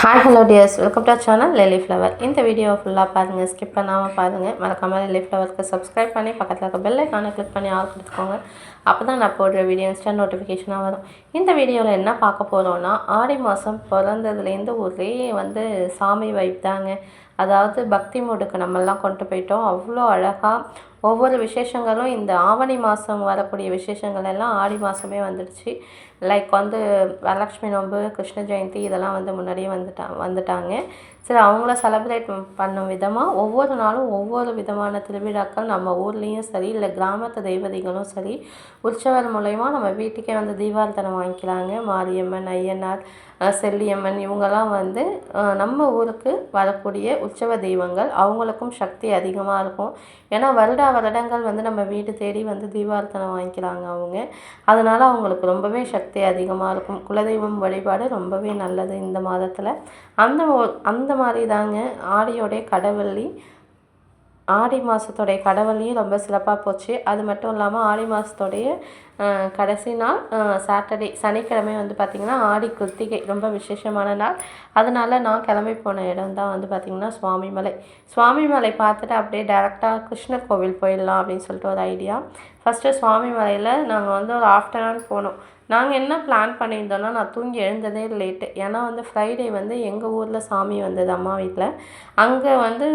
Hi hello dears welcome to channel lily flower இந்த video ஃபுல்லாக பாருங்கள் ஸ்கிப் பண்ணாமல் பாருங்கள் மறக்காமல் லெலி ஃப்ளவருக்கு சப்ஸ்கிரைப் பண்ணி பக்கத்தில் இருக்க பெல் ஐக்கானை கிளிக் பண்ணி ஆள் கொடுத்துக்கோங்க அப்போ தான் நான் போடுற வீடியோ இன்ஸ்டா நோட்டிஃபிகேஷனாக வரும் இந்த வீடியோவில் என்ன பார்க்க போகிறோன்னா ஆடி மாதம் பிறந்ததுலேருந்து ஒரே வந்து சாமி வைப் தாங்க. அதாவது பக்தி மூடுக்கு நம்மெல்லாம் கொண்டு போயிட்டோம். அவ்வளோ அழகாக ஒவ்வொரு விசேஷங்களும் இந்த ஆவணி மாதம் வரக்கூடிய விசேஷங்கள் எல்லாம் ஆடி மாதமே வந்துடுச்சு. லைக் வந்து வரலட்சுமி நோன்பு கிருஷ்ண ஜெயந்தி இதெல்லாம் வந்து முன்னாடியே வந்துட்டா வந்துட்டாங்க. சரி அவங்கள செலப்ரேட் பண்ணும் விதமாக ஒவ்வொரு நாளும் ஒவ்வொரு விதமான திருவிழாக்கள் நம்ம ஊர்லேயும் சரி இல்லை கிராமத்து தெய்வதைகளும் சரி உற்சவர் மூலயமா நம்ம வீட்டுக்கே வந்து தீபார்த்தனை வாங்கிக்கிறாங்க மாரியம்மன் ஐயனார் செல்லியம்மன் இவங்கெல்லாம் வந்து நம்ம ஊருக்கு வரக்கூடிய உற்சவ தெய்வங்கள். அவங்களுக்கும் சக்தி அதிகமாக இருக்கும். ஏன்னா வருட வருடங்கள் வந்து நம்ம வீடு தேடி வந்து தீபார்த்தனை வாங்கிக்கிறாங்க அவங்க. அதனால் அவங்களுக்கு ரொம்பவே சக்தி அதிகமாக இருக்கும். குலதெய்வம் வழிபாடு ரொம்பவே நல்லது இந்த மாதத்தில். அந்த அந்த அந்த மாதிரி தாங்க ஆடியோடைய கடவள்ளி ஆடி மாதத்தோடைய கடவுளையும் ரொம்ப சிறப்பாக போச்சு. அது மட்டும் இல்லாமல் ஆடி மாதத்தோடைய கடைசி நாள் சாட்டர்டே சனிக்கிழமை வந்து பார்த்திங்கன்னா ஆடி கிருத்திகை ரொம்ப விசேஷமான நாள். அதனால நான் கிளம்பி போன இடம் தான் வந்து பார்த்திங்கன்னா சுவாமிமலை. சுவாமிமலை பார்த்துட்டு அப்படியே டேரெக்டாக கிருஷ்ணர் கோவில் போயிடலாம் அப்படின்னு சொல்லிட்டு ஒரு ஐடியா ஃபஸ்ட்டு சுவாமிமலையில் நாங்கள் வந்து ஒரு ஆஃப்டர்நூன் போனோம். நாங்கள் என்ன பிளான் பண்ணியிருந்தோன்னா நான் தூங்கி எழுந்ததே லேட்டு ஏன்னா வந்து ஃப்ரைடே வந்து எங்கள் ஊரில் சாமி வந்தது அம்மா வீட்டில் அங்கே வந்து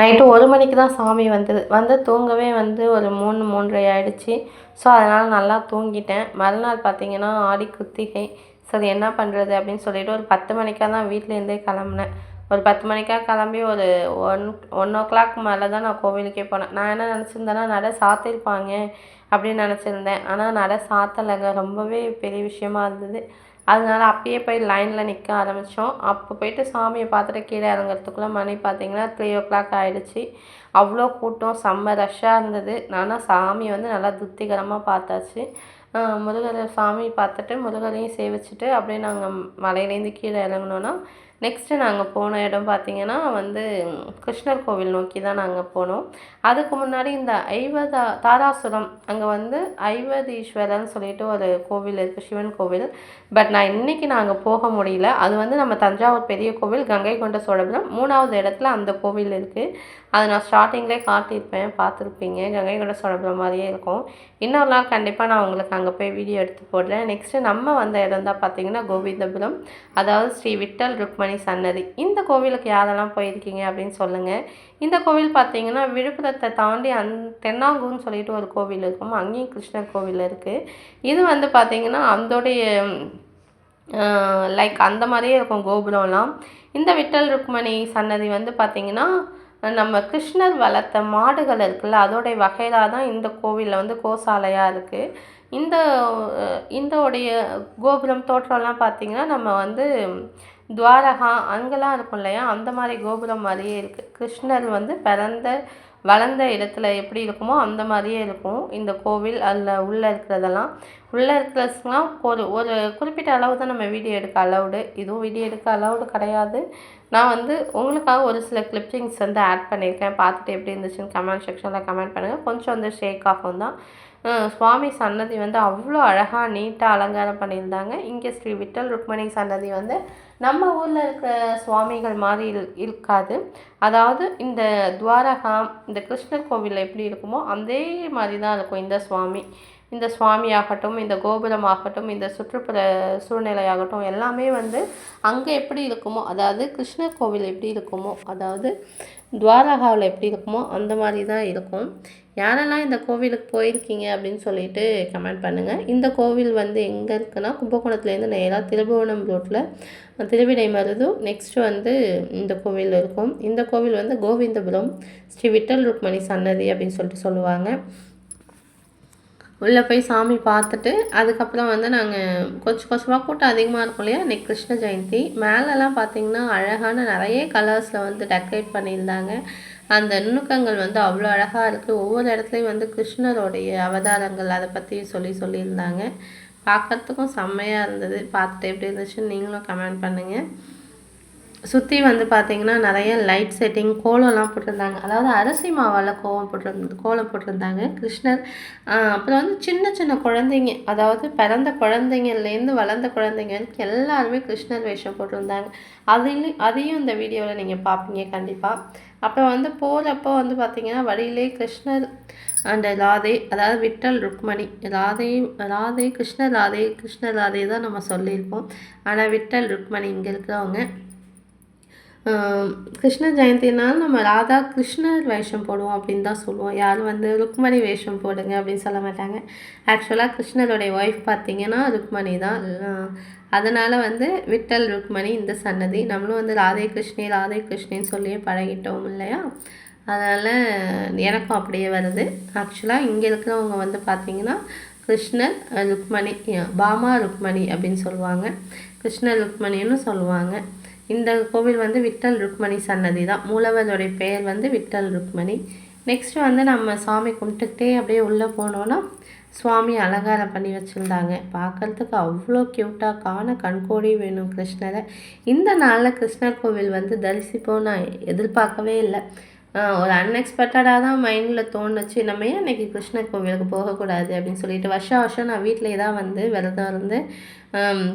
நைட்டு ஒரு மணிக்கு தான் சாமி வந்தது. வந்து தூங்கவே வந்து ஒரு மூணு மூன்றரை ஆயிடுச்சு. ஸோ அதனால் நல்லா தூங்கிட்டேன். மறுநாள் பார்த்தீங்கன்னா ஆடி குத்திகை. சரி என்ன பண்ணுறது அப்படின்னு சொல்லிட்டு ஒரு பத்து மணிக்காக தான் வீட்டிலேருந்தே கிளம்புனேன். ஒரு பத்து மணிக்காக கிளம்பி ஒரு ஒன் ஒன் ஓ கிளாக் மேலே தான் நான் கோவிலுக்கே போனேன். நான் என்ன நினச்சிருந்தேன்னா நடை சாத்திருப்பாங்க அப்படின்னு நினச்சிருந்தேன். ஆனால் நடை சாத்தலைங்க. ரொம்பவே பெரிய விஷயமா இருந்தது. அதனால அப்பயே போய் லைனில் நிற்க ஆரம்பித்தோம் அப்போ போயிட்டு சாமியை பார்த்துட்டு கீழே இறங்குறதுக்குள்ளே மணி பார்த்தீங்கன்னா த்ரீ ஓ கிளாக் ஆகிடுச்சு அவ்வளோ கூட்டம் செம்ம ரஷ்ஷாக இருந்தது. நானும் சாமி வந்து நல்லா திருப்திகரமாக பார்த்தாச்சு. முருகரை முருகர் சாமி பார்த்துட்டு முருகரையும் சேவிச்சுட்டு அப்படியே நாங்கள் மலையிலேருந்து கீழே இறங்கினோன்னா நெக்ஸ்ட்டு நாங்கள் போன இடம் பார்த்திங்கன்னா வந்து கிருஷ்ணர் கோவில் நோக்கி தான் நாங்கள் போனோம். அதுக்கு முன்னாடி இந்த ஐவதா தாராசுரம் அங்கே வந்து ஐவதீஸ்வரர்னு சொல்லிட்டு ஒரு கோவில் இருக்குது சிவன் கோவில். பட் நான் இன்னைக்கு நாங்கள் போக முடியல. அது வந்து நம்ம தஞ்சாவூர் பெரிய கோவில் கங்கை கொண்ட சோழபுரம். மூணாவது இடத்துல அந்த கோவில் இருக்குது அது நான் ஸ்டார்டிங்லேயே காட்டியிருப்பேன் பார்த்துருப்பீங்க. கங்கை கொண்ட சோழபுரம் மாதிரியே இருக்கும். இன்னொரு நாள் கண்டிப்பாக நான் உங்களுக்கு அங்கே போய் வீடியோ எடுத்து போடுறேன். நெக்ஸ்ட்டு நம்ம வந்த இடம் தான் பார்த்தீங்கன்னா கோவிந்தபுரம். அதாவது ஸ்ரீ விட்டல் ருக்மணி சன்னதி. இந்த கோவிலுக்கு யாரெல்லாம் போயிருக்கீங்க அப்படின்னு சொல்லுங்கள் இந்த கோவில் பார்த்தீங்கன்னா விழுப்புரத்தை தாண்டி அந் தென்னாங்கூர்னு சொல்லிட்டு ஒரு கோவில் இருக்கும். அங்கேயும் கிருஷ்ணர் கோவில் இருக்குது இது வந்து பார்த்திங்கன்னா அதோடைய லைக் அந்த மாதிரியே இருக்கும் கோபுரம்லாம். இந்த விட்டல் ருக்மணி சன்னதி வந்து பார்த்திங்கன்னா நம்ம கிருஷ்ணர் வளர்த்த மாடுகள் இருக்குல்ல அதோடைய வகையிலாக தான் இந்த கோவிலில் வந்து கோசாலையாக இருக்குது இந்த இந்த உடைய கோபுரம் தோற்றம்லாம் பார்த்திங்கன்னா நம்ம வந்து துவாரகா அங்கெல்லாம் இருக்கும் இல்லையா? அந்த மாதிரி கோபுரம் மாதிரியே இருக்குது கிருஷ்ணர் வந்து பிறந்த வளர்ந்த இடத்துல எப்படி இருக்குமோ அந்த மாதிரியே இருக்கும். இந்த கோவில் அதில் உள்ளே இருக்கிறதெல்லாம். உள்ளே இருக்கிறதுலாம் ஒரு ஒரு குறிப்பிட்ட அளவு தான் நம்ம வீடியோ எடுக்க அலௌடு இதுவும் வீடியோ எடுக்க அலௌடு கிடையாது. நான் வந்து உங்களுக்காக ஒரு சில கிளிப்பிங்ஸ் வந்து ஆட் பண்ணியிருக்கேன். பார்த்துட்டு எப்படி இருந்துச்சுன்னு கமெண்ட் செக்ஷனில் கமெண்ட் பண்ணுங்கள் கொஞ்சம் வந்து ஷேக் ஆகும் தான். சுவாமி சன்னதி வந்து அவ்வளோ அழகாக நீட்டாக அலங்காரம் பண்ணியிருந்தாங்க. இங்கே ஸ்ரீ விட்டல் ருக்மணி சன்னதி வந்து நம்ம ஊரில் இருக்கிற சுவாமிகள் மாதிரி இருக்காது. அதாவது இந்த துவாரகா இந்த கிருஷ்ணர் கோவிலில் எப்படி இருக்குமோ அதே மாதிரி தான் இருக்கும் இந்த சுவாமி. இந்த சுவாமி ஆகட்டும் இந்த கோபுரம் ஆகட்டும் இந்த சுற்றுப்புற சூழ்நிலையாகட்டும் எல்லாமே வந்து அங்கே எப்படி இருக்குமோ அதாவது கிருஷ்ணர் கோவில் எப்படி இருக்குமோ அதாவது துவாரகாவில் எப்படி இருக்குமோ அந்த மாதிரி தான் இருக்கும். யாரெல்லாம் இந்த கோவிலுக்கு போயிருக்கீங்க அப்படின்னு சொல்லிட்டு கமெண்ட் பண்ணுங்கள் இந்த கோவில் வந்து எங்கே இருக்குன்னா கும்பகோணத்துலேருந்து நேராக திருபுவனம் ரோட்டில் திருவிடைமருது நெக்ஸ்ட்டு வந்து இந்த கோவில் இருக்கும். இந்த கோவில் வந்து கோவிந்தபுரம் ஸ்ரீ விட்டல் ருக்மணி சன்னதி அப்படின்னு சொல்லிட்டு சொல்லுவாங்க. உள்ளே போய் சாமி பார்த்துட்டு அதுக்கப்புறம் வந்து நாங்கள் கொஞ்சம் கொஞ்சமாக கூட்டம் அதிகமாக இருக்கும் இல்லையா? இன்றைக்கி கிருஷ்ண ஜெயந்தி. மேலெலாம் பார்த்தீங்கன்னா அழகான நிறைய கலர்ஸில் வந்து டெக்கரேட் பண்ணியிருந்தாங்க. அந்த நுணுக்கங்கள் வந்து அவ்வளோ அழகாக இருக்குது ஒவ்வொரு இடத்துலையும் வந்து கிருஷ்ணருடைய அவதாரங்கள் அதை பற்றி சொல்லி சொல்லியிருந்தாங்க. பார்க்கறதுக்கும் செம்மையாக இருந்தது. பார்த்துட்டு எப்படி இருந்துச்சுன்னு நீங்களும் கமெண்ட் பண்ணுங்கள் சுற்றி வந்து பார்த்தீங்கன்னா நிறைய லைட் செட்டிங் கோலம்லாம் போட்டிருந்தாங்க. அதாவது அரிசி மாவால் கோலம் போட்டிருந்து கோலம் போட்டிருந்தாங்க. கிருஷ்ணர் அப்புறம் வந்து சின்ன சின்ன குழந்தைங்க அதாவது பிறந்த குழந்தைங்கள்லேருந்து வளர்ந்த குழந்தைங்க வரைக்கும் எல்லாருமே கிருஷ்ணர் வேஷம் போட்டிருந்தாங்க. அதையும் அதையும் இந்த வீடியோவில் நீங்கள் பார்ப்பீங்க கண்டிப்பாக அப்புறம் வந்து போகிறப்போ வந்து பார்த்திங்கன்னா வழியிலே கிருஷ்ணர் அண்ட் ராதே அதாவது விட்டல் ருக்மணி ராதே ராதே கிருஷ்ண ராதே கிருஷ்ணர் ராதே தான் நம்ம சொல்லியிருப்போம். ஆனால் விட்டல் ருக்மணி இங்கே இருக்கிறவங்க கிருஷ்ண ஜெயந்தினால் நம்ம ராதா கிருஷ்ணர் வேஷம் போடுவோம் அப்படின்னு தான் சொல்லுவோம். யாரும் வந்து ருக்மணி வேஷம் போடுங்க அப்படின்னு சொல்ல மாட்டாங்க. ஆக்சுவலாக கிருஷ்ணருடைய ஒய்ஃப் பார்த்தீங்கன்னா ருக்மணி தான். அதனால் வந்து விட்டல் ருக்மணி இந்த சன்னதி. நம்மளும் வந்து ராதே கிருஷ்ணே ராதே கிருஷ்ணின்னு சொல்லியே பழகிட்டோம் இல்லையா? அதனால் எனக்கும் அப்படியே வருது. ஆக்சுவலாக இங்கே இருக்கிறவங்க வந்து பார்த்தீங்கன்னா கிருஷ்ணர் ருக்மணி பாமா ருக்மணி அப்படின்னு சொல்லுவாங்க. கிருஷ்ணர் ருக்மணின்னு சொல்லுவாங்க. இந்த கோவில் வந்து விட்டல் ருக்மணி சன்னதி தான். மூலவருடைய பெயர் வந்து விட்டல் ருக்மணி. நெக்ஸ்ட் வந்து நம்ம சாமி கும்பிட்டுக்கிட்டே அப்படியே உள்ளே போனோன்னா சுவாமி அலங்காரம் பண்ணி வச்சுருந்தாங்க. பார்க்கறதுக்கு அவ்வளோ க்யூட்டாக காண கண்கோடி வேணும் கிருஷ்ணரை. இந்த நாளில் கிருஷ்ணர் கோவில் வந்து தரிசிப்போம் நான் எதிர்பார்க்கவே இல்லை. ஒரு அன்எக்ஸ்பெக்டடாக தான் மைண்டில் தோணுச்சு. நம்ம ஏன் இன்றைக்கி கிருஷ்ணர் கோவிலுக்கு போகக்கூடாது அப்படின்னு சொல்லிட்டு வருஷம் வருஷம் நான் வீட்டிலே தான் வந்து விரதம் இருந்து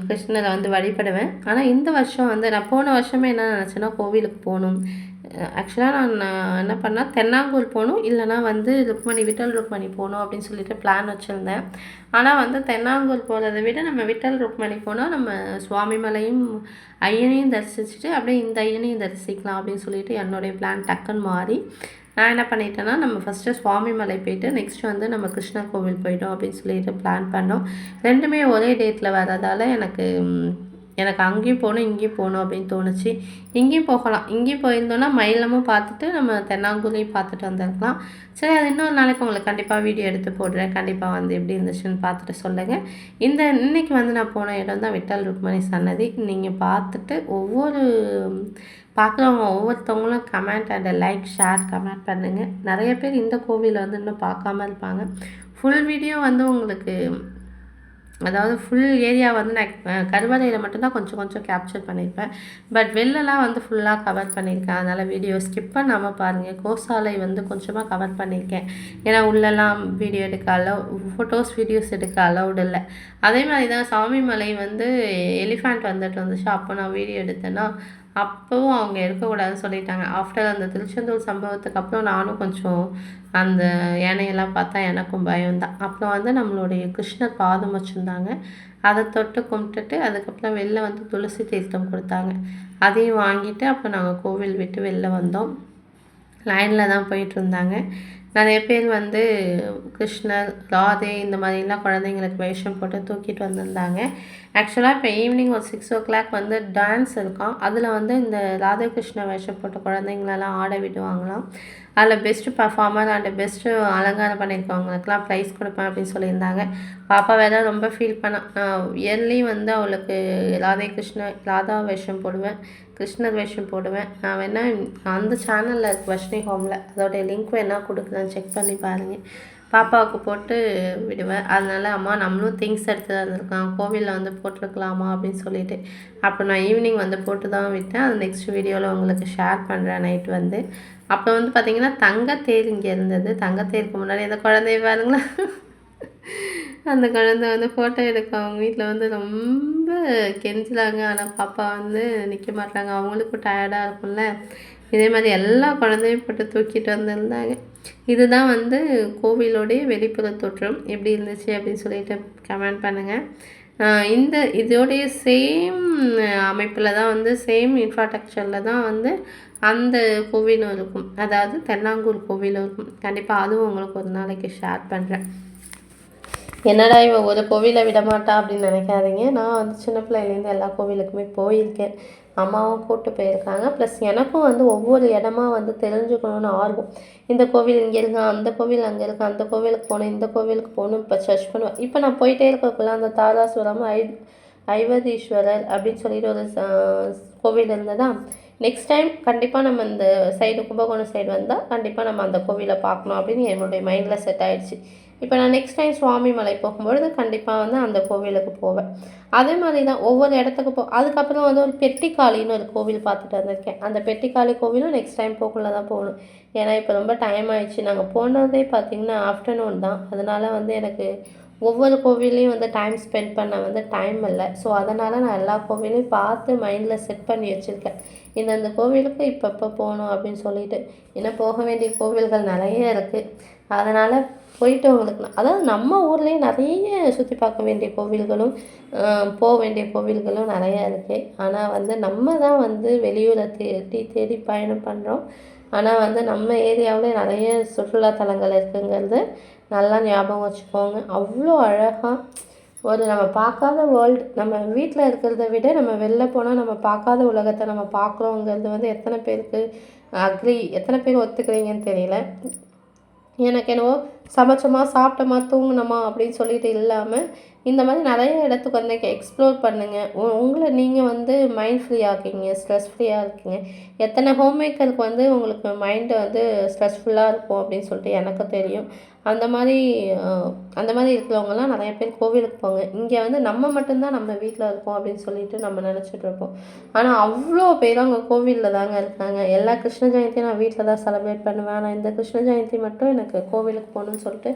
கிருஷ்ணரை வந்து வழிபடுவேன். ஆனால் இந்த வருஷம் வந்து நான் போன வருஷமே என்ன நினச்சேன்னா கோவிலுக்கு போகணும். ஆக்சுவலாக நான் என்ன பண்ணால் தென்னாங்கூர் போகணும். இல்லைனா வந்து ருக்மணி விட்டல் ருக்மணி போகணும் அப்படின்னு சொல்லிட்டு பிளான் வச்சுருந்தேன். ஆனால் வந்து தென்னாங்கூர் போகிறத விட நம்ம விட்டல் ருக்மணி போனால் நம்ம சுவாமிமலையும் ஐயனையும் தரிசிச்சுட்டு அப்படியே இந்த ஐயனையும் தரிசிக்கலாம் அப்படின்னு சொல்லிட்டு என்னுடைய பிளான் டக்குன்னு மாறி நான் என்ன பண்ணிட்டேன்னா நம்ம ஃபஸ்ட்டு சுவாமிமலை போயிட்டு நெக்ஸ்ட் வந்து நம்ம கிருஷ்ணர் கோவில் போயிட்டோம் அப்படின்னு சொல்லிட்டு பிளான் பண்ணோம். ரெண்டுமே ஒரே டேட்டில் வரதால எனக்கு எனக்கு அங்கேயும் போகணும் இங்கேயும் போகணும் அப்படின்னு தோணுச்சு. இங்கேயும் போகலாம். இங்கேயும் போயிருந்தோன்னா மயிலமும் பார்த்துட்டு நம்ம தென்னாங்கூரையும் பார்த்துட்டு வந்திருக்கலாம் சரி அது இன்னொரு நாளைக்கு உங்களுக்கு கண்டிப்பாக வீடியோ எடுத்து போடுறேன். கண்டிப்பாக வந்து எப்படி இருந்துச்சுன்னு பார்த்துட்டு சொல்லுங்கள் இந்த இன்னைக்கு வந்து நான் போன இடம் தான் விட்டல் ருக்மணி சன்னதி. நீங்கள் பார்த்துட்டு ஒவ்வொரு பார்க்குறவங்க ஒவ்வொருத்தவங்களும் comment and like share comment பண்ணுங்கள் நிறைய பேர் இந்த கோவிலை வந்து இன்னும் பார்க்காம இருப்பாங்க. ஃபுல் வீடியோ வந்து உங்களுக்கு அதாவது ஃபுல் ஏரியா வந்து நான் கருவறையில் மட்டும்தான் கொஞ்சம் கொஞ்சம் கேப்சர் பண்ணியிருப்பேன் பட் வெளிலலாம் வந்து ஃபுல்லாக கவர் பண்ணியிருக்கேன் அதனால் வீடியோ ஸ்கிப் பண்ணாமல் பாருங்கள் கோசாலை வந்து கொஞ்சமாக கவர் பண்ணியிருக்கேன் ஏன்னா உள்ளெல்லாம் வீடியோ எடுக்க அலோ ஃபோட்டோஸ் வீடியோஸ் எடுக்க அலௌடு இல்லை. அதே மாதிரி தான் சாமி மலை வந்து எலிஃபேண்ட் வந்துட்டு வந்துச்சு. அப்போ நான் வீடியோ எடுத்தேன்னா அப்போவும் அவங்க இருக்கக்கூடாதுன்னு சொல்லிட்டாங்க. ஆஃப்டர் அந்த திருச்செந்தூர் சம்பவத்துக்கு அப்புறம் நானும் கொஞ்சம் அந்த யானையெல்லாம் பார்த்தா எனக்கும் பயம்தான் அப்புறம் வந்து நம்மளுடைய கிருஷ்ணர் பாதம் வச்சுருந்தாங்க. அதை தொட்டு கும்பிட்டுட்டு அதுக்கப்புறம் வெளில வந்து துளசி தீர்த்தம் கொடுத்தாங்க. அதையும் வாங்கிட்டு அப்போ நாங்கள் கோவில் விட்டு வெளில வந்தோம். லைனில் தான் போயிட்டு இருந்தாங்க. நிறைய பேர் வந்து கிருஷ்ணர் ராதே இந்த மாதிரிலாம் குழந்தைங்களுக்கு வேஷம் போட்டு தூக்கிட்டு வந்திருந்தாங்க. ஆக்சுவலாக இப்போ ஈவினிங் ஒரு சிக்ஸ் ஓ கிளாக் வந்து டான்ஸ் இருக்கும். அதில் வந்து இந்த ராதாகிருஷ்ண வேஷம் போட்ட குழந்தைங்களெல்லாம் ஆட விடுவாங்களாம். அதில் பெஸ்ட்டு பர்ஃபார்மர் அண்ட் பெஸ்ட்டு அலங்காரம் பண்ணியிருக்கவங்களுக்குலாம் ப்ரைஸ் கொடுப்பேன் அப்படின்னு சொல்லியிருந்தாங்க. பாப்பா வேற ரொம்ப ஃபீல் பண்ண இயர்லி வந்து அவளுக்கு ராதே கிருஷ்ண ராதா வேஷம் போடுவேன் கிருஷ்ணர் வேஷம் போடுவேன். நான் வேணால் அந்த சேனலில் இருக்கு வர்ஷினி ஹோமில் அதோடைய லிங்க் வேணால் கொடுக்குறேன் செக் பண்ணி பாருங்கள் பாப்பாவுக்கு போட்டு விடுவேன். அதனால அம்மா நம்மளும் திங்ஸ் எடுத்து வந்திருக்கோம் கோவிலில் வந்து போட்டிருக்கலாமா அப்படின்னு சொல்லிட்டு. அப்போ நான் ஈவினிங் வந்து போட்டு தான் விட்டேன். அது நெக்ஸ்ட் வீடியோவில் உங்களுக்கு ஷேர் பண்ணுறேன் நைட் வந்து. அப்போ வந்து பார்த்திங்கன்னா தங்கத்தேர் இங்கே இருந்தது. தங்கத்தேருக்கு முன்னாடி அந்த குழந்தைய பாருங்களா அந்த குழந்தை வந்து ஃபோட்டோ எடுக்க அவங்க வீட்டில் வந்து ரொம்ப கெஞ்சுறாங்க. ஆனால் பாப்பா வந்து நிற்க மாட்டாங்க அவங்களுக்கும் டயர்டாக இருக்கும்ல. இதே மாதிரி எல்லா குழந்தையும் போட்டு தூக்கிட்டு வந்திருந்தாங்க. இதுதான் வந்து கோவிலோடைய வெளிப்புற தோற்றம். எப்படி இருந்துச்சு அப்படின்னு சொல்லிட்டு கமெண்ட் பண்ணுங்கள் இந்த இதோடைய சேம் அமைப்பில் தான் வந்து சேம் இன்ஃப்ராஸ்ட்ரக்சரில் தான் வந்து அந்த கோவிலும் இருக்கும். அதாவது தென்னாங்கூர் கோவிலும் இருக்கும். கண்டிப்பாக அதுவும் உங்களுக்கு ஒரு நாளைக்கு ஷேர் பண்ணுறேன் என்னடா இவன் ஒரு கோவிலை விடமாட்டா அப்படின்னு நினைக்காதீங்க. நான் வந்து சின்ன பிள்ளையிலேருந்து எல்லா கோவிலுக்குமே போயிருக்கேன். அம்மாவும் கூப்பிட்டு போயிருக்காங்க. ப்ளஸ் எனக்கும் வந்து ஒவ்வொரு இடமா வந்து தெரிஞ்சுக்கணும்னு ஆர்வம். இந்த கோவில் இங்கே இருக்கா அந்த கோவில் அங்கே இருக்கா அந்த கோவிலுக்கு போகணும் இந்த கோவிலுக்கு போகணும் இப்போ சர்ச் பண்ணுவேன். இப்போ நான் போயிட்டே இருக்கக்குள்ள அந்த தாராசுரம் ஐ ஐவதீஸ்வரர் அப்படின்னு சொல்லிட்டு ஒரு கோவில் இருந்ததா? நெக்ஸ்ட் டைம் கண்டிப்பாக நம்ம இந்த சைடு கும்பகோணம் சைடு வந்தால் கண்டிப்பாக நம்ம அந்த கோவிலை பார்க்கணும் அப்படின்னு என்னுடைய மைண்டில் செட் ஆயிடுச்சு. இப்போ நான் நெக்ஸ்ட் டைம் சுவாமி மலை போகும்பொழுது கண்டிப்பாக வந்து அந்த கோவிலுக்கு போவேன். அதே மாதிரி தான் ஒவ்வொரு இடத்துக்கு போ அதுக்கப்புறம் வந்து ஒரு பெட்டிக்காளின்னு ஒரு கோவில் பார்த்துட்டு வந்திருக்கேன். அந்த பெட்டிக்காளி கோவிலும் நெக்ஸ்ட் டைம் போக்குள்ள தான் போகணும். ஏன்னா இப்போ ரொம்ப டைம் ஆயிடுச்சு. நாங்கள் போனதே பார்த்திங்கன்னா ஆஃப்டர்நூன் தான். அதனால் வந்து எனக்கு ஒவ்வொரு கோவிலையும் வந்து டைம் ஸ்பெண்ட் பண்ண வந்து டைம் இல்லை. ஸோ அதனால் நான் எல்லா கோவிலையும் பார்த்து மைண்டில் செட் பண்ணி வச்சுருக்கேன். இந்தந்த கோவிலுக்கு இப்பப்போ போகணும் அப்படின்னு சொல்லிட்டு ஏன்னா போக வேண்டிய கோவில்கள் நிறைய இருக்குது அதனால் போயிட்டு உங்களுக்கு அதாவது நம்ம ஊர்லேயே நிறைய சுற்றி பார்க்க வேண்டிய கோவில்களும் போக வேண்டிய கோவில்களும் நிறையா இருக்குது ஆனால் வந்து நம்ம தான் வந்து வெளியூரை தேடி தேடி பயணம் பண்ணுறோம் ஆனால் வந்து நம்ம ஏரியாவிலே நிறைய சுற்றுலாத்தலங்கள் இருக்குங்கிறது நல்லா ஞாபகம் வச்சுக்கோங்க. அவ்வளோ அழகாக ஒரு நம்ம பார்க்காத வேர்ல்டு நம்ம வீட்டில் இருக்கிறத விட நம்ம வெளில போனால் நம்ம பார்க்காத உலகத்தை நம்ம பார்க்குறோங்கிறது வந்து எத்தனை பேருக்கு அக்ரி எத்தனை பேர் ஒத்துக்கிறீங்கன்னு தெரியல. எனக்கு என்னவோ சமைச்சோமா சாப்பிட்டோமா தூங்கினோமா அப்படின்னு சொல்லிட்டு இல்லாமல் இந்த மாதிரி நிறைய இடத்துக்கு வந்து எக்ஸ்ப்ளோர் பண்ணுங்கள் உங்களை நீங்கள் வந்து மைண்ட் ஃப்ரீ இருக்கீங்க ஸ்ட்ரெஸ் ஃப்ரீயாக இருக்கீங்க. எத்தனை ஹோம் மேக்கருக்கு வந்து உங்களுக்கு மைண்டு வந்து ஸ்ட்ரெஸ்ஃபுல்லாக இருக்கும் அப்படின்னு சொல்லிட்டு எனக்கு தெரியும். அந்த மாதிரி அந்த மாதிரி இருக்கிறவங்கலாம் நிறைய பேர் கோவிலுக்கு போங்க. இங்கே வந்து நம்ம மட்டும்தான் நம்ம வீட்டில் இருக்கோம் அப்படின்னு சொல்லிட்டு நம்ம நினச்சிட்டு இருப்போம். ஆனால் அவ்வளோ பேர் அங்கே கோவிலில் தாங்க இருக்காங்க. எல்லா கிருஷ்ண ஜெயந்தியும் நான் வீட்டில் தான் செலிப்ரேட் பண்ணுவேன். ஆனால் இந்த கிருஷ்ண ஜெயந்தி மட்டும் எனக்கு கோவிலுக்கு போகணுன்னு சொல்லிட்டு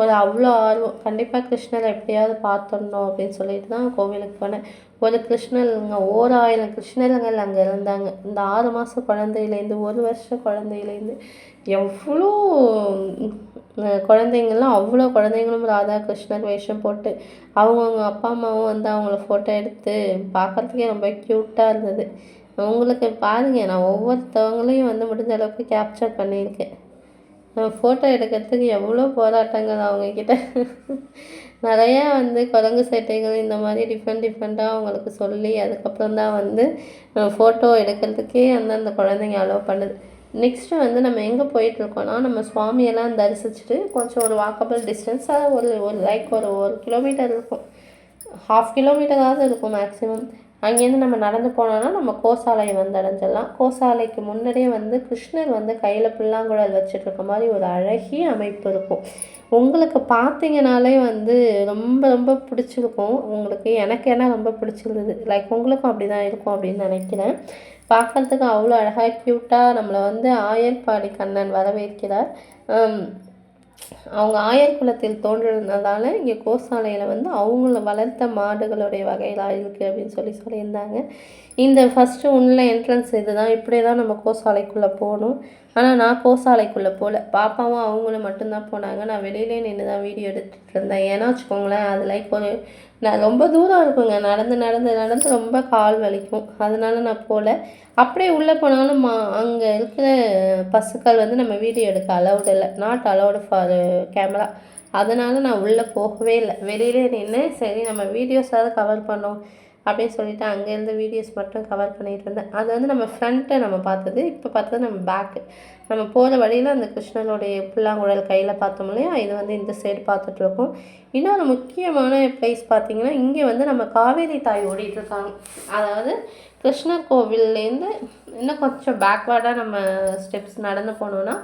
ஒரு அவ்வளோ ஆர்வம். கண்டிப்பாக கிருஷ்ணரை எப்படியாவது பார்த்துடணும் அப்படின்னு சொல்லிட்டு தான் கோவிலுக்கு போனேன். ஒரு கிருஷ்ணருங்க ஓர் ஆயிரம் கிருஷ்ணருங்கள் அங்கே இருந்தாங்க. இந்த ஆறு மாதம் குழந்தையிலேருந்து ஒரு வருஷம் குழந்தையிலேருந்து எவ்வளோ குழந்தைங்கள்லாம் அவ்வளோ குழந்தைங்களும் ராதா கிருஷ்ணர் வேஷம் போட்டு அவங்கவுங்க அப்பா அம்மாவும் வந்து அவங்கள ஃபோட்டோ எடுத்து பார்க்குறதுக்கே ரொம்ப க்யூட்டாக இருந்தது. உங்களுக்கு பாருங்கள் நான் ஒவ்வொருத்தவங்களையும் வந்து முடிஞ்ச அளவுக்கு கேப்சர் பண்ணியிருக்கேன். ஃபோட்டோ எடுக்கிறதுக்கு எவ்வளோ போராட்டங்கள் அவங்கக்கிட்ட நிறையா வந்து குரங்கு சேட்டைகள் இந்த மாதிரி டிஃப்ரெண்ட் டிஃப்ரெண்ட்டாக அவங்களுக்கு சொல்லி அதுக்கப்புறம் தான் வந்து ஃபோட்டோ எடுக்கிறதுக்கே வந்து அந்த குழந்தைங்க அலோவ் பண்ணுது. நெக்ஸ்ட்டு வந்து நம்ம எங்கே போயிட்டுருக்கோன்னா நம்ம சுவாமியெல்லாம் தரிசிச்சுட்டு கொஞ்சம் ஒரு வாக்கபிள் டிஸ்டன்ஸாக ஒரு ஒரு லைக் ஒரு ஒரு கிலோமீட்டர் இருக்கும். ஹாஃப் கிலோமீட்டராவது இருக்கும் மேக்ஸிமம் அங்கேருந்து நம்ம நடந்து போனோன்னா நம்ம கோசாலையை வந்து அடைஞ்சிடலாம். கோசாலைக்கு முன்னாடியே வந்து கிருஷ்ணர் வந்து கையில் புல்லாங்குழல் வச்சுட்ருக்க மாதிரி ஒரு அழகிய அமைப்பு இருக்கும். உங்களுக்கு பார்த்தீங்கனாலே வந்து ரொம்ப ரொம்ப பிடிச்சிருக்கும். உங்களுக்கு எனக்கு என்ன ரொம்ப பிடிச்சிருந்தது. லைக் உங்களுக்கும் அப்படி தான் இருக்கும் அப்படின்னு நினைக்கிறேன். பார்க்குறதுக்கு அவ்வளோ அழகாக க்யூட்டாக நம்மளை வந்து ஆயர்பாடி கண்ணன் வரவேற்கிறார். அவங்க ஆயர் குலத்தில் தோன்றினதால இங்கே கோசாலையில் வந்து அவங்கள வளர்த்த மாடுகளுடைய வகையிலாக இருக்குது அப்படின்னு சொல்லி சொல்லியிருந்தாங்க. இந்த ஃபஸ்ட்டு உள்ள என்ட்ரன்ஸ் இது தான் இப்படி தான் நம்ம கோசாலைக்குள்ளே போகணும். ஆனால் நான் கோசாலைக்குள்ளே போகல. பாப்பாவும் அவங்களும் மட்டும்தான் போனாங்க. நான் வெளியிலே நின்று தான் வீடியோ எடுத்துகிட்டு இருந்தேன். ஏன்னா வச்சுக்கோங்களேன் அது லைக் ஒரு நான் ரொம்ப தூரம் இருக்குங்க. நடந்து நடந்து நடந்து ரொம்ப கால் வலிக்கும். அதனால நான் போகல அப்படியே உள்ளே போனாலும் மா அங்கே இருக்கிற பசுக்கள் வந்து நம்ம வீடியோ எடுக்க அலௌடு இல்லை. நாட் அலௌடு ஃபார் கேமரா அதனால் நான் உள்ளே போகவே இல்லை. வெளியிலே நின்று சரி நம்ம வீடியோஸாவது கவர் பண்ணோம். அப்படின்னு சொல்லிட்டு அங்கேருந்து வீடியோஸ் மட்டும் கவர் பண்ணிகிட்டு இருந்தேன். அது வந்து நம்ம ஃப்ரண்ட்டை நம்ம பார்த்தது. இப்போ பார்த்தது நம்ம பேக்கு நம்ம போகிற வழியில் அந்த கிருஷ்ணனுடைய புல்லாங்குழல் கையில் பார்த்தோம் இல்லையா? இது வந்து இந்த சைடு பார்த்துட்ருக்கோம் இன்னொரு முக்கியமான ப்ளேஸ் பார்த்திங்கன்னா இங்கே வந்து நம்ம காவேரி தாய் ஓடிட்டுருக்காங்க. அதாவது கிருஷ்ணர் கோவில்லேருந்து இன்னும் கொஞ்சம் பேக்வேர்டாக நம்ம ஸ்டெப்ஸ் நடந்து போனோன்னா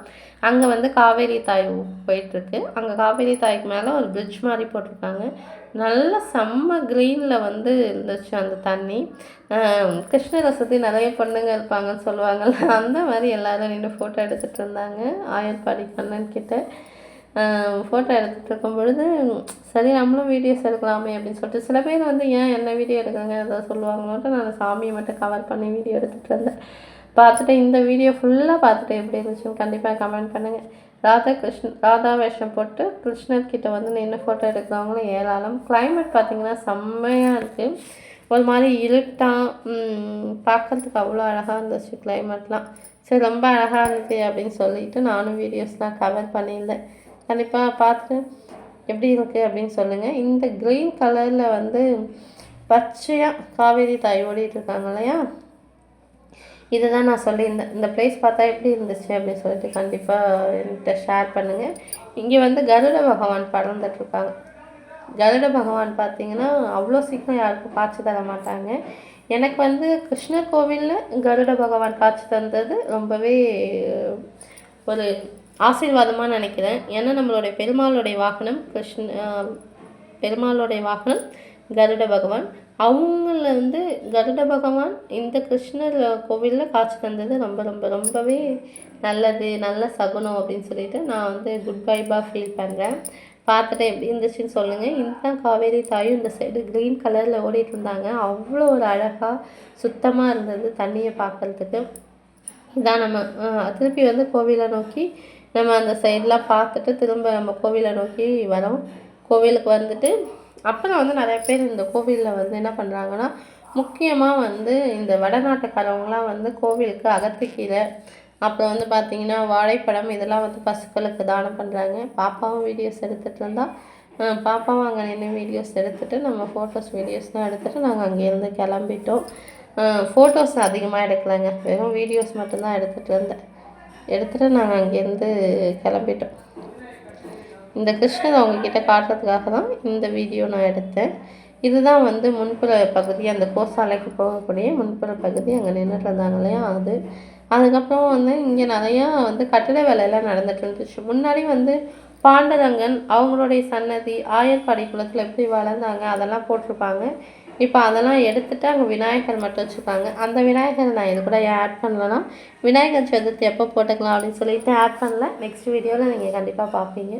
அங்கே வந்து காவேரி தாய் போயிட்டுருக்கு. அங்கே காவேரி தாய்க்கு மேலே ஒரு பிரிட்ஜ் மாதிரி போட்டிருக்காங்க. நல்ல செம்ம க்ரீனில் வந்து இருந்துச்சு அந்த தண்ணி. கிருஷ்ண ரசத்தை நிறைய பொண்ணுங்க இருப்பாங்கன்னு சொல்லுவாங்கள்ல அந்த மாதிரி எல்லோரும் நின்று ஃபோட்டோ எடுத்துகிட்டு இருந்தாங்க. ஆயர்பாடி பண்ணன் கிட்ட. ஃபோட்டோ எடுத்துகிட்டு இருக்கும் பொழுது சரி நம்மளும் வீடியோஸ் எடுக்கலாமே அப்படின்னு சொல்லிட்டு சில பேர் வந்து ஏன் என்ன வீடியோ எடுக்கங்க அதை சொல்லுவாங்களோட்டு நான் சாமியை மட்டும் கவர் பண்ணி வீடியோ எடுத்துகிட்டு இருந்தேன். பார்த்துட்டு இந்த வீடியோ ஃபுல்லாக பார்த்துட்டு எப்படி இருந்துச்சுன்னு கண்டிப்பாக கமெண்ட் பண்ணுங்கள் ராதா கிருஷ்ண ராதா வேஷம் போட்டு கிருஷ்ணர்கிட்ட வந்து நின்று ஃபோட்டோ எடுக்கிறவங்களும் ஏராளம். கிளைமேட் பார்த்திங்கன்னா செம்மையாக இருக்குது ஒரு மாதிரி இருட்டாக பார்க்கறதுக்கு அவ்வளோ அழகாக இருந்துச்சு கிளைமேட்லாம் சரி ரொம்ப அழகாக இருந்துச்சு அப்படின்னு சொல்லிட்டு நானும் வீடியோஸ்லாம் கவர் பண்ணியிருந்தேன். கண்டிப்பாக பார்த்து எப்படி இருக்குது அப்படின்னு சொல்லுங்கள் இந்த க்ரீன் கலரில் வந்து பச்சையாக காவேரி தாய் ஓடிட்டு இருக்காங்க இல்லையா? இதுதான் நான் சொல்லியிருந்தேன் இந்த பிளேஸ் பார்த்தா எப்படி இருந்துச்சு அப்படின்னு சொல்லிட்டு கண்டிப்பாக என்கிட்ட ஷேர் பண்ணுங்கள் இங்கே வந்து கருட பகவான் பறந்துட்டுருக்காங்க கருட பகவான் பார்த்தீங்கன்னா அவ்வளோ சீக்கிரம் யாருக்கும் காட்சி தர மாட்டாங்க. எனக்கு வந்து கிருஷ்ணர் கோவிலில் கருட பகவான் காட்சி தந்தது ரொம்பவே ஒரு ஆசீர்வாதமாக நினைக்கிறேன். ஏன்னா நம்மளுடைய பெருமாளுடைய வாகனம் கிருஷ்ண பெருமாளுடைய வாகனம் கருட பகவான். அவங்கள வந்து கருட பகவான் இந்த கிருஷ்ணர் கோவிலில் காட்சி தந்தது ரொம்ப ரொம்ப ரொம்பவே நல்லது நல்ல சகுனம் அப்படின்னு சொல்லிட்டு நான் வந்து குட் வைபாக ஃபீல் பண்ணுறேன் பார்த்துட்டு எப்படி இருந்துச்சுன்னு சொல்லுங்கள் இந்த காவேரி தாயும் இந்த சைடு க்ரீன் கலரில் ஓடிட்டு இருந்தாங்க. அவ்வளோ ஒரு அழகாக சுத்தமாக இருந்தது தண்ணியை பார்க்குறதுக்கு இதான் நம்ம திருப்பி வந்து கோவிலை நோக்கி நம்ம அந்த சைடெலாம் பார்த்துட்டு திரும்ப நம்ம கோவிலை நோக்கி வரோம். கோவிலுக்கு வந்துட்டு அப்புறம் வந்து நிறைய பேர் இந்த கோவிலில் வந்து என்ன பண்ணுறாங்கன்னா முக்கியமாக வந்து இந்த வடநாட்டுக்காரவங்களாம் வந்து கோவிலுக்கு அகத்துக்கீரை அப்புறம் வந்து பார்த்திங்கன்னா வாழைப்பழம் இதெல்லாம் வந்து பசுக்களுக்கு தானம் பண்ணுறாங்க பாப்பாவும் வீடியோஸ் எடுத்துகிட்டு இருந்தால் பாப்பாவும் அங்கே நின்று வீடியோஸ் எடுத்துகிட்டு நம்ம ஃபோட்டோஸ் வீடியோஸ்லாம் எடுத்துகிட்டு நாங்கள் அங்கேருந்து கிளம்பிட்டோம். ஃபோட்டோஸ் அதிகமாக எடுக்கலைங்க. வெறும் வீடியோஸ் மட்டும்தான் எடுத்துகிட்டு இருந்தேன். எடுத்துகிட்டு நாங்கள் அங்கேருந்து கிளம்பிட்டோம். இந்த கிருஷ்ணர் அவங்கக்கிட்ட காட்டுறதுக்காக தான் இந்த வீடியோ நான் எடுத்தேன். இதுதான் வந்து முன்புற பகுதி அந்த கோசாலைக்கு போகக்கூடிய முன்புற பகுதி அங்கே நின்றுட்டு இருந்தாங்க இல்லையா? அது. அதுக்கப்புறம் வந்து இங்கே நிறையா வந்து கட்டிட வேலையெல்லாம் நடந்துட்டு இருந்துச்சு. முன்னாடி வந்து பாண்டரங்கன் அவங்களுடைய சன்னதி ஆயர்பாடி குளத்தில் எப்படி வளர்ந்தாங்க. அதெல்லாம் போட்டிருப்பாங்க. இப்போ அதெல்லாம் எடுத்துகிட்டு அங்கே விநாயகர் மட்டும் வச்சுருக்காங்க அந்த விநாயகர் நான் இது கூட ஆட் பண்ணலன்னா விநாயகர் சதுர்த்தி எப்போ போட்டுக்கலாம் அப்படின்னு சொல்லிட்டு ஆட் பண்ணல. நெக்ஸ்ட் வீடியோவில் நீங்கள் கண்டிப்பாக பார்ப்பீங்க.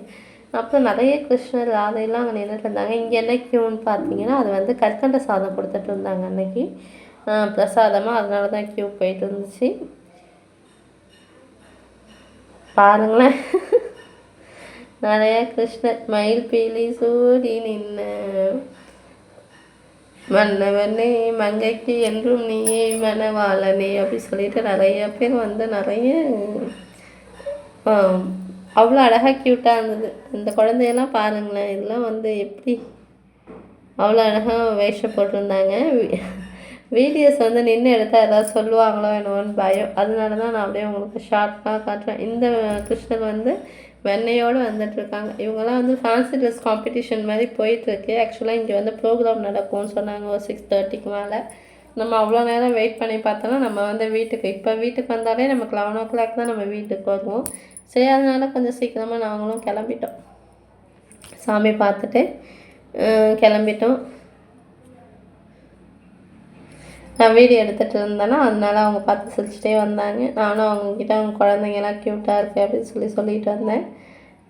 அப்புறம் நிறைய கிருஷ்ணர் ராதையெல்லாம் அங்கே நின்றுட்டு இருந்தாங்க. இங்கே என்ன க்யூன்னு பார்த்தீங்கன்னா அது வந்து கற்கண்ட சாதம் கொடுத்துட்டு இருந்தாங்க அன்னைக்கு. பிரசாதமாக அதனால தான் க்யூ போயிட்டு இருந்துச்சு. பாருங்களேன். நிறைய கிருஷ்ணர் மயில் பீலி சூடி நின்ன. மன்னவனே மங்கைக்கு என்றும் நீயே மனவாளனே அப்படி சொல்லிட்டு நிறைய பேர் வந்து நிறைய அவ்வளோ அழகாக க்யூட்டாக இருந்தது. இந்த குழந்தையெல்லாம் பாருங்களேன். இதெல்லாம் வந்து எப்படி அவ்வளோ அழகாக வேஷம் போட்டிருந்தாங்க. வீடியோஸ் வந்து நின்று எடுத்தால் ஏதாவது சொல்லுவாங்களோ என்னவோன்னு பயம். அதனால தான் நான் அப்படியே உங்களுக்கு ஷார்ட்டாக காட்டுறேன். இந்த கிருஷ்ணர் வந்து வெண்ணையோடு வந்துட்டுருக்காங்க. இவங்கெல்லாம் வந்து ஃபேன்சி ட்ரெஸ் காம்படிஷன் மாதிரி போயிட்டுருக்கு. ஆக்சுவலாக இங்கே வந்து ப்ரோக்ராம் நடக்கும்னு சொன்னாங்க. ஒரு சிக்ஸ் தேர்ட்டிக்கு மேலே. நம்ம அவ்வளோ நேரம் வெயிட் பண்ணி பார்த்தோன்னா நம்ம வந்து வீட்டுக்கு இப்போ வீட்டுக்கு வந்தாலே நமக்கு லெவன் ஓ கிளாக் தான் நம்ம வீட்டுக்கு வருவோம். சரி அதனால் கொஞ்சம் சீக்கிரமாக நாங்களும் கிளம்பிட்டோம். சாமி பார்த்துட்டு கிளம்பிட்டோம். நான் வீடியோ எடுத்துகிட்டு இருந்தேன்னா அதனால அவங்க பார்த்து சிரிச்சிட்டே வந்தாங்க. நானும் அவங்கக்கிட்ட அவங்க குழந்தைங்கலாம் க்யூட்டாக இருக்குது அப்படின்னு சொல்லி சொல்லிட்டு வந்தேன்.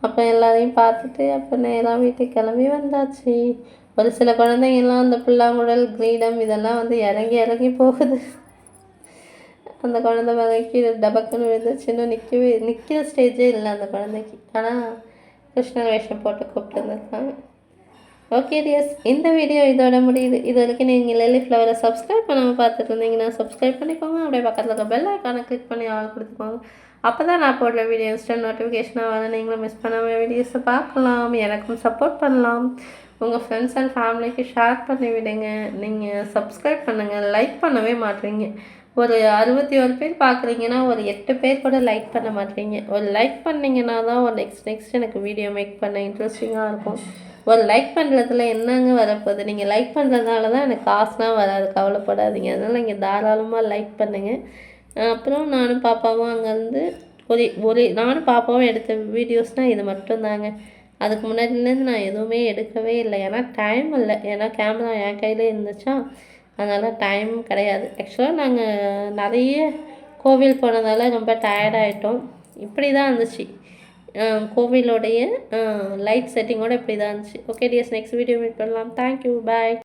அப்போ எல்லாரையும் பார்த்துட்டு அப்போ நேராக வீட்டுக்கு கிளம்பி வந்தாச்சு. ஒரு சில குழந்தைங்கள்லாம் அந்த புல்லாங்குழல் கிரீடம் இதெல்லாம் வந்து இறங்கி இறங்கி போகுது. அந்த குழந்த வகைக்கு டபக்குன்னு விழுந்து சின்ன நிற்கவே நிற்கிற ஸ்டேஜே இல்லை அந்த குழந்தைக்கு. ஆனால் கிருஷ்ண வேஷம் போட்டு கூப்பிட்டுருந்துருக்காங்க. ஓகே டியர்ஸ் இந்த வீடியோ இதோட முடியுது. இது வரைக்கும் நீங்கள் லெல்லி ஃப்ளவரை சப்ஸ்கிரைப் பண்ணாமல் பார்த்துட்டு இருந்தீங்கன்னா சப்ஸ்கிரைப் பண்ணிக்கோங்க. அப்படியே பக்கத்தில் இருக்க பெல் ஐக்கானை கிளிக் பண்ணி ஆள் கொடுத்துக்கோங்க. அப்போ தான் நான் போடுற வீடியோ இன்ஸ்டன்ட் நோட்டிஃபிகேஷனாக வந்து நீங்களும் மிஸ் பண்ணாமல் வீடியோஸை பார்க்கலாம். எனக்கும் சப்போர்ட் பண்ணலாம். உங்கள் ஃப்ரெண்ட்ஸ் அண்ட் ஃபேமிலிக்கு ஷேர் பண்ணி விடுங்க. நீங்கள் சப்ஸ்கிரைப் பண்ணுங்கள் லைக் பண்ணவே மாட்டீங்க ஒரு அறுபத்தி ஒரு பேர் பார்க்குறீங்கன்னா ஒரு எட்டு பேர் கூட லைக் பண்ண மாட்டீங்க ஒரு லைக் பண்ணிங்கன்னா தான் ஒரு நெக்ஸ்ட் நெக்ஸ்ட் எனக்கு வீடியோ மேக் பண்ண இன்ட்ரெஸ்டிங்காக இருக்கும். ஒரு லைக் பண்ணுறதுல என்னங்க வரப்போகுது? நீங்கள் லைக் பண்ணுறதுனால தான் எனக்கு காசுலாம் வராது. கவலைப்படாதீங்க. அதனால் நீங்கள் தாராளமாக லைக் பண்ணுங்கள் அப்புறம் நானும் பாப்பாவும் அங்கேருந்து ஒரே ஒரே நானும் பாப்பாவும் எடுத்த வீடியோஸ்னால் இது மட்டும்தாங்க. அதுக்கு முன்னாடிலேருந்து நான் எதுவுமே எடுக்கவே இல்லை. ஏன்னா டைம் இல்லை. ஏன்னா கேமரா என் கையிலே இருந்துச்சா? அதனால் டைம் கிடையாது. ஆக்சுவலாக நாங்கள் நிறைய கோவில் போனதால் ரொம்ப டயர்டாயிட்டோம் இப்படி தான் இருந்துச்சு. கோவிலோடைய லைட் செட்டிங்கோடு இப்படி தான் இருந்துச்சு. Okay dears next video meet பண்ணலாம். Thank you bye